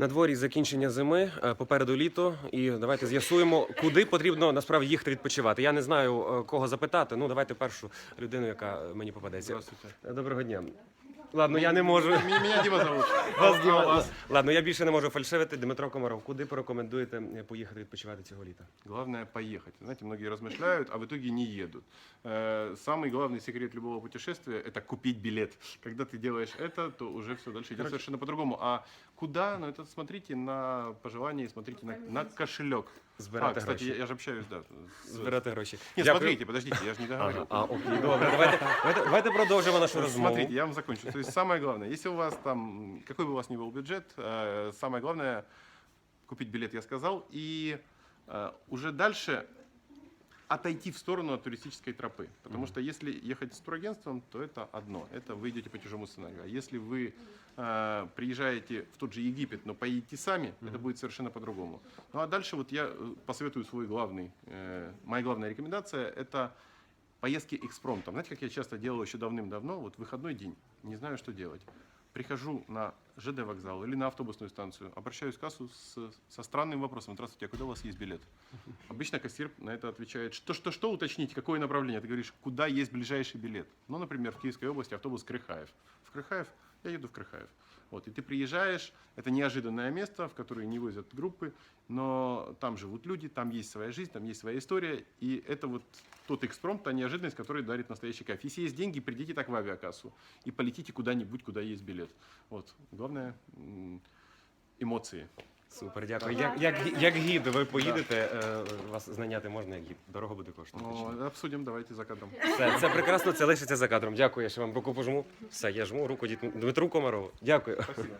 На дворі закінчення зими, е, попереду літо, і давайте з'ясуємо, куди потрібно насправді їхати відпочивати. Я не знаю, е, кого запитати. Ну, давайте першу людину, яка мені попадеться. Здравствуйте. Е, Доброго дня. Ладно, я не можу. М- Меня Дима зовут. Вас А Діма- вас? Ладно, я більше не можу фальшивити. Дмитро Комаров, куди порекомендуєте е, поїхати відпочивати цього літа? Главное поехать. Знаете, многие размышляют, а в итоге не едут. Э, Самый главный секрет любого путешествия – это купить билет. Когда ты делаешь это, то уже все дальше идет совершенно по-другому. А куда? Ну, это смотрите на пожелания, смотрите на, на кошелек. Збирати а, кстати, гроші. я, я же общаюсь, да. с- Збирати гроші. Нет, Дякую. смотрите, подождите, я же не договорил. Ага, а, окей, добре. Давайте, давайте, давайте продовжимо нашу розмову. Смотрите, я вам закончу. То есть самое главное, если у вас там, какой бы у вас ни был бюджет, э, самое главное купить билет, я сказал, и э, уже дальше отойти в сторону от туристической тропы. Потому что если ехать с турагентством, то это одно, это вы идете по чужому сценарию. А если вы э, приезжаете в тот же Египет, но поедете сами, это будет совершенно по-другому. Ну а дальше вот я э, посоветую свой главный, э, моя главная рекомендация, это поездки экспромтом. Знаете, как я часто делал еще давным-давно, вот выходной день, не знаю, что делать. Прихожу на ЖД вокзал или на автобусную станцию, обращаюсь в кассу с, со странным вопросом. Здравствуйте, а куда у вас есть билет? Обычно кассир на это отвечает, что, что, что уточните, какое направление? Ты говоришь, куда есть ближайший билет? Ну, например, в Киевской области автобус Крыхаев. В Крыхаев? Я еду в Крыхаев. Вот, и ты приезжаешь, это неожиданное место, в которое не возят группы, но там живут люди, там есть своя жизнь, там есть своя история, и это вот тот экспромт, та неожиданность, который дарит настоящий кайф. Если есть деньги, придите так в авиакассу и полетите куда-нибудь, куда есть билет. Вот, главное эмоции. Супер, дякую. Як, як, як гід ви поїдете, е, вас знайняти можна як гід. Дорого буде коштувати. чи ні? Ну, обсудим, давайте за кадром. Все, це прекрасно, це лишиться за кадром. Дякую, я ще вам руку пожму. Все, я жму руку Дід- Дмитру Комарову. Дякую. Спасибо.